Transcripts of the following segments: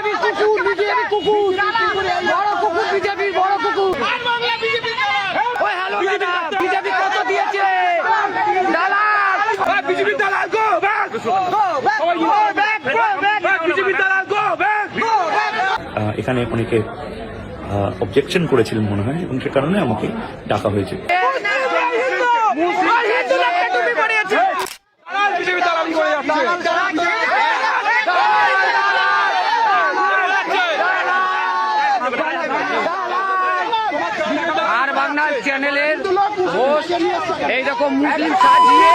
BJP কুকুর BJP কুকুর বড় কুকুর বিজেপি বড় কুকুর ওই হ্যালো দাদা বিজেপি কত দিয়েছে দালাল বিজেপি দালাল গো ব্যাক বিজেপি দালাল গো ব্যাক এখানে অনেকে অবজেকশন করেছিলেন মনে হয় এবং সে কারণে আমাকে ডাকা হয়েছে দালাল বিজেপি দালাল করে যাচ্ছে চ্যানেলের হোস্ট এইরকম মুসলিম সাজিয়ে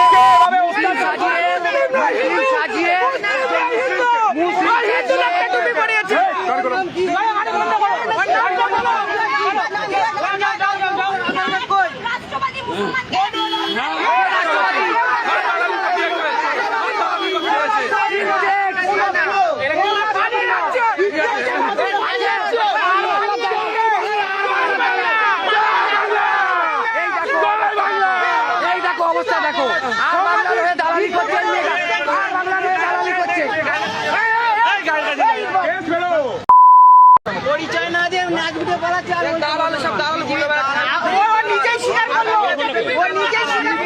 মুসলিম সাজিয়ে মুসলিম সাজিয়ে মুসলিম হিন্দুদেরকে টুপি পরিয়েছে রাষ্ট্রবাদী মুসলমান এই দেখো অবস্থা দেখো আর বাংলার হয়ে দালালি করছে আর বাংলার হয়ে দালালি করছে পরিচয় না দিয়ে নাচ ভিডিও বানাচ্ছে আর ওই দালাল সব দালাল ঘুরে বেড়াচ্ছে ও নিজেই স্বীকার করল ও নিজেই স্বীকার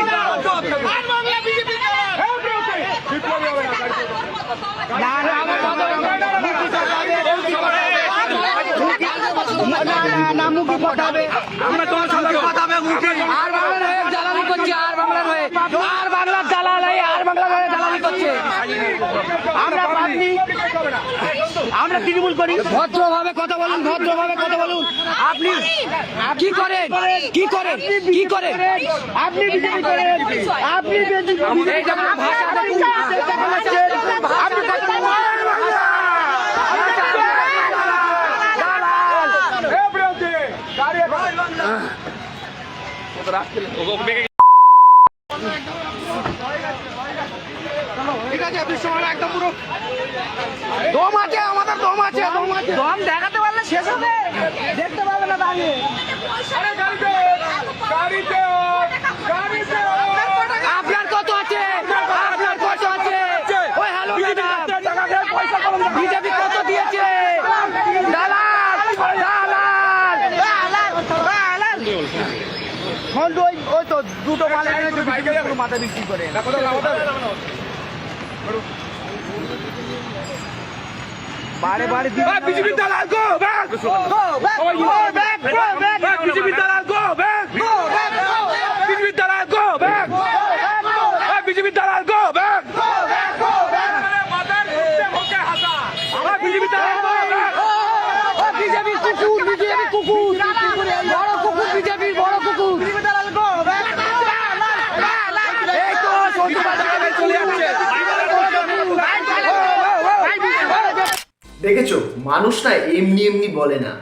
আমার তোমার সাথে কথা মুখে আর বাংলার হয়ে দালালি করছে আর বাংলার হয়ে আর বাংলার দালাল আর বাংলার হয়ে দালালি করছে আমরা আমরা তৃণমূল করি ভদ্রভাবে কথা বলুন ভদ্রভাবে কথা বলুন আপনি কি করেন কি করেন কি করেন আপনি বিজেপি করেন আপনি আপনি আছে বিশ্বমানা একদম পুরো। দম আছে আমাদের দম আছে দম আছে। দম দেখাতে পারলে শেষ হবে। দেখতে পাবে না দাঁড়িয়ে। আপনার কত আছে? আপনার কত আছে? ওই হ্যালো বিজেপি কত দিয়েছে? দালাল। দালাল। ওই- ওই তো দুটো মালের এনেছে মাথা বিক্রি করে। বারে বারে বিজেপি দালাল গো ব্যাক বিজেপি দালাল গো ব্যাক বিজেপি দালাল গো ব্যাক বিজেপি দালাল গো ব্যাক বিজেপি দালাল গো ব্যাক বিজেপি কুকুর বিজেপি কুকুর বড় কুকুর বিজেপির বড় কুকুর এই তো সন্তু বাজারে চলে যাচ্ছে দেখেছ? মানুষ না এমনি এমনি বলে না।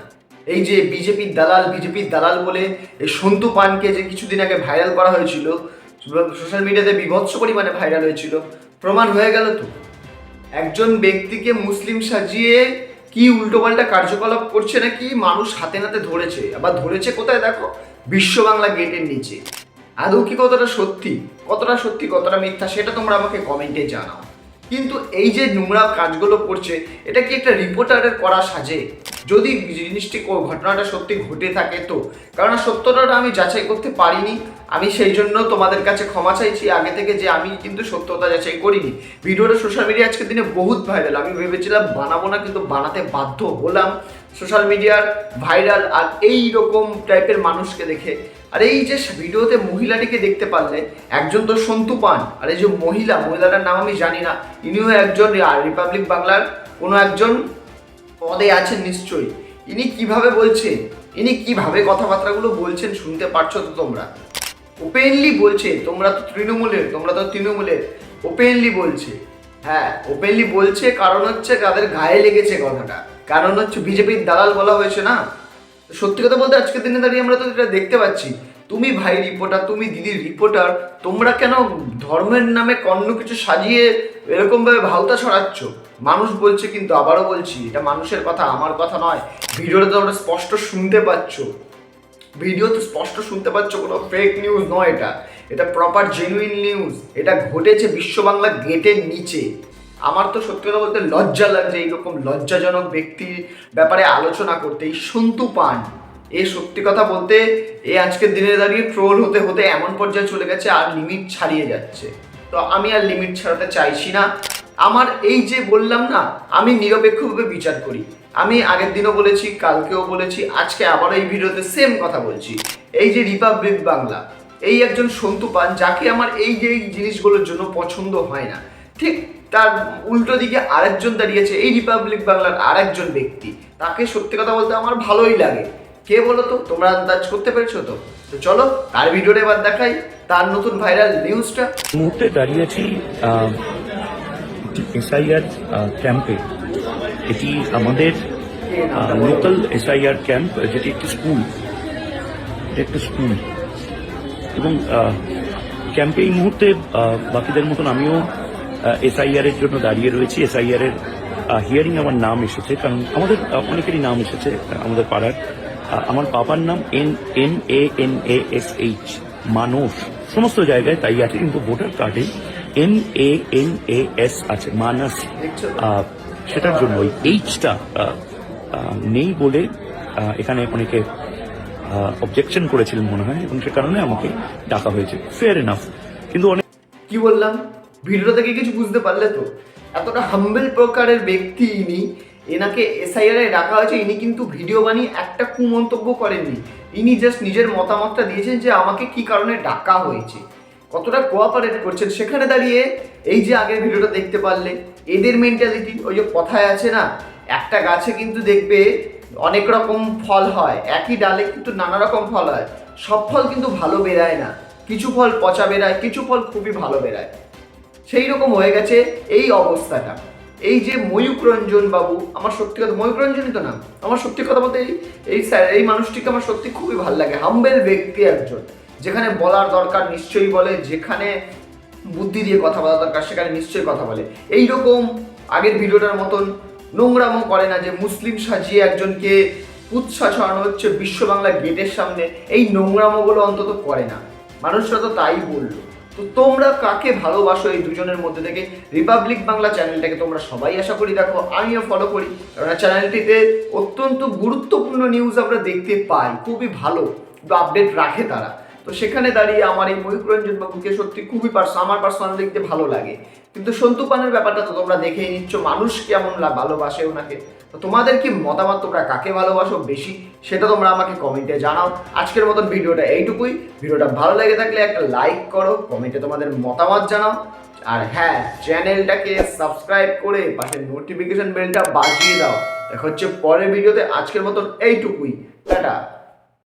এই যে বিজেপির দালাল বিজেপির দালাল বলে এই সন্তু পানকে যে কিছুদিন আগে ভাইরাল করা হয়েছিল, সোশ্যাল মিডিয়াতে বিভৎস পরিমাণে ভাইরাল হয়েছিল, প্রমাণ হয়ে গেল তো। একজন ব্যক্তিকে মুসলিম সাজিয়ে কি উল্টোপাল্টা কার্যকলাপ করছে নাকি মানুষ হাতে নাতে ধরেছে? আবার ধরেছে কোথায় দেখো? বিশ্ব বাংলা গেটের নিচে। আদৌ কি কতটা সত্যি কতটা সত্যি, কতটা মিথ্যা, সেটা তোমরা আমাকে কমেন্টে জানাও। কিন্তু এই যে নোংরা কাজগুলো করছে, এটা কি একটা রিপোর্টারের করা সাজে? যদি জিনিসটি ঘটনাটা সত্যি ঘটে থাকে তো? কারণ সত্যটা আমি যাচাই করতে পারিনি। আমি সেই জন্য তোমাদের কাছে ক্ষমা চাইছি। আগে থেকে যে আমি কিন্তু সত্যতা যাচাই করিনি। ভিডিওটা সোশ্যাল মিডিয়া আজকের দিনে বহুত ভাইরাল আমি ভেবেছিলাম বানাবো না, কিন্তু বানাতে বাধ্য হলাম। সোশ্যাল মিডিয়ার ভাইরাল আর এই রকম টাইপের মানুষকে দেখে। আর এই যে ভিডিওতে মহিলাটিকে দেখতে পারলে, একজন তো সন্তু পান, আর এই যে মহিলা, মহিলাটার নাম আমি জানি না, ইনিও একজন রিপাবলিক বাংলার কোনো একজন পদে আছেন নিশ্চয়ই। ইনি কীভাবে বলছেন ইনি কীভাবে কথাবার্তাগুলো বলছেন শুনতে পারছ তো তোমরা? ওপেনলি বলছে, তোমরা তো তৃণমূলের, তোমরা তো তৃণমূলের, ওপেনলি বলছে। হ্যাঁ ওপেনলি বলছে কারণ হচ্ছে তাদের গায়ে লেগেছে কথাটা। কারণ হচ্ছে বিজেপির দালাল বলা হয়েছে না? সত্যি কথা বলতে আজকের দিনে দাঁড়িয়ে আমরা তো এটা দেখতে পাচ্ছি। তুমি ভাই রিপোর্টার তুমি দিদির রিপোর্টার তোমরা কেন ধর্মের নামে কন্য কিছু সাজিয়ে এরকমভাবে ভাওতা ছড়াচ্ছ? মানুষ বলছে কিন্তু আবারও বলছি, এটা মানুষের কথা, আমার কথা নয়। ভিডিওটা তোমরা স্পষ্ট শুনতে পাচ্ছ। ভিডিও তো স্পষ্ট শুনতে পাচ্ছ, কোনো ফেক নিউজ নয় এটা। এটা প্রপার জেনুইন নিউজ এটা ঘটেছে বিশ্ব বাংলা গেটের নিচে। আমার তো সত্যি কথা বলতে লজ্জা লাগছে, এইরকম লজ্জাজনক ব্যক্তির ব্যাপারে আলোচনা করতে এই সন্তু পান, এ সত্যি কথা বলতে এ আজকের দিনে দাঁড়িয়ে ট্রোল হতে হতে এমন পর্যায়ে চলে গেছে, আর লিমিট ছাড়িয়ে যাচ্ছে। তো আমি আর লিমিট ছাড়াতে চাইছি না। আমার এই যে বললাম না, আমি নিরপেক্ষভাবে বিচার করি। আমি আগের দিনও বলেছি, কালকেও বলেছি, আজকে আবারও এই ভিডিওতে সেম কথা বলছি। এই যে রিপাবলিক বাংলা এই একজন সন্তু পান, যাকে আমার এই যে এই জিনিসগুলোর জন্য পছন্দ হয় না। ঠিক তার উল্টো দিকে আরেকজন দাঁড়িয়েছে এই রিপাবলিক বাংলার আরেকজন ব্যক্তি। তাকে সত্যি কথা বলতে আমার ভালোই লাগে। কে বলো তো তোমরা আন্দাজ করতে পেরেছ তো? তো চলো তার ভিডিওটা এবার দেখাই তার নতুন ভাইরাল নিউজটা মুহূর্তে দাঁড়িয়ে আছি আহ, একটি এসআইআর ক্যাম্পে এটি আমাদের লোকাল এসআইআর ক্যাম্প যেটি একটি স্কুল একটি স্কুল এবং ক্যাম্পে এই মুহূর্তে বাকিদের মতন আমিও এসআইআর এর জন্য দাঁড়িয়ে রয়েছি। এসআইআর এর হিয়ারিং আমার নাম এসেছে, কারণ আমাদের অনেকেরই নাম এসেছে আমাদের পাড়ার। আমার বাবার নাম N N A N A S H Manas. সমস্ত জায়গায় তাই আছে, কিন্তু ভোটার কার্ডে N A N A S আছে, মানস। সেটার জন্য ওই এইচটা নেই বলে এখানে অনেকে অবজেকশন করেছিলেন মনে হয়, এবং সে কারণে আমাকে ডাকা হয়েছে। ফেয়ার এনাফ কিন্তু অনেক কি বললাম? ভিডিওটা থেকে কিছু বুঝতে পারলে তো। এতটা হাম্বেল প্রকারের ব্যক্তি ইনি, এনাকে এসআইআর রাখা হয়েছে, ইনি কিন্তু ভিডিও বানিয়ে একটা কুমন্তব্য করেননি। ইনি জাস্ট নিজের মতামতটা দিয়েছেন যে আমাকে কি কারণে ডাকা হয়েছে, কতটা কোঅপারেট করছেন। সেখানে দাঁড়িয়ে এই যে আগের ভিডিওটা দেখতে পারলে, এদের মেন্টালিটি ওই যে কথায় আছে না, একটা গাছে কিন্তু দেখবে অনেক রকম ফল হয়, একই ডালে কিন্তু নানা রকম ফল হয়। সব ফল কিন্তু ভালো বেরায় না, কিছু ফল পচা বেরায়, কিছু ফল খুবই ভালো বেরায়। সেই রকম হয়ে গেছে এই অবস্থাটা। এই যে ময়ূক রঞ্জন বাবু, আমার সত্যি কথা, ময়ূক রঞ্জনই তো না। আমার সত্যি কথা বলতে এই স্যার, এই মানুষটিকে আমার সত্যি খুবই ভালো লাগে। হাম্বেল ব্যক্তি একজন। যেখানে বলার দরকার নিশ্চয়ই বলে, যেখানে বুদ্ধি দিয়ে কথা বলা দরকার, সেখানে নিশ্চয়ই কথা বলে। এই রকম আগের ভিডিওটার মতন নোংরামো করে না যে মুসলিম সাজিয়ে একজনকে উৎসাহ ছড়ানো হচ্ছে বিশ্ব বাংলা গেটের সামনে। এই নোংরামোগুলো অন্তত করে না। মানুষরা তো তাই বলল। তো তোমরা কাকে ভালোবাসো এই দুজনের মধ্যে থেকে? রিপাবলিক বাংলা চ্যানেলটাকে তোমরা সবাই আশা করি দেখো, আমিও ফলো করি। কারণ চ্যানেলটিতে অত্যন্ত গুরুত্বপূর্ণ নিউজ আমরা দেখতে পাই, খুবই ভালো আপডেট রাখে তারা। তো সেখানে দাঁড়িয়ে আমার এই ময়ূক রঞ্জন বাবুকে সত্যি খুবই পার্স আমার পার্সোনাল দেখতে ভালো লাগে। কিন্তু সন্তু পানের ব্যাপারটা তো তোমরা দেখেই নিচ্ছ, মানুষ কেমন ভালোবাসে ওনাকে। তো তোমাদের কি মতামত? তোমরা কাকে ভালোবাসো বেশি? সেটা তোমরা আমাকে কমেন্টে জানাও। আজকের মতন ভিডিওটা এইটুকুই। ভিডিওটা ভালো লেগে থাকলে একটা লাইক করো কমেন্টে তোমাদের মতামত জানাও। আর হ্যাঁ চ্যানেলটাকে সাবস্ক্রাইব করে পাশে নোটিফিকেশন বেলটা বাজিয়ে দাও। দেখা হচ্ছে পরের ভিডিওতে। আজকের মতন এইটুকুই। টাটা।